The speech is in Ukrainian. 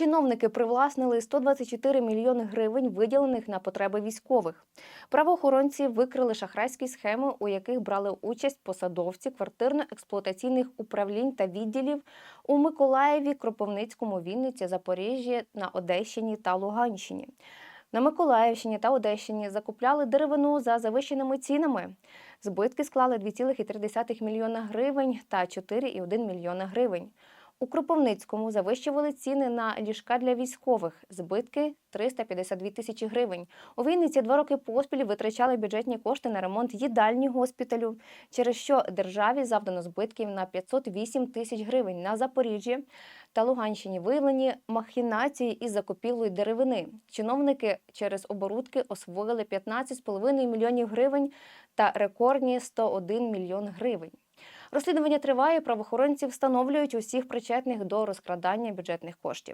Чиновники привласнили 124 мільйони гривень, виділених на потреби військових. Правоохоронці викрили шахрайські схеми, у яких брали участь посадовці квартирно-експлуатаційних управлінь та відділів у Миколаєві, Кропивницькому, Вінниці, Запоріжжі, на Одещині та Луганщині. На Миколаївщині та Одещині закупляли деревину за завищеними цінами. Збитки склали 2,3 мільйона гривень та 4,1 мільйона гривень. У Кропивницькому завищували ціни на ліжка для військових. Збитки 352 тисячі гривень. У Вінниці два роки поспіль витрачали бюджетні кошти на ремонт їдальні госпіталю, через що державі завдано збитків на 508 тисяч гривень. На Запоріжжі та Луганщині виявлені махінації із закупівлею деревини. Чиновники через оборудки освоїли 15,5 мільйонів гривень та рекордні 101 мільйон гривень. Розслідування триває. Правоохоронці встановлюють усіх причетних до розкрадання бюджетних коштів.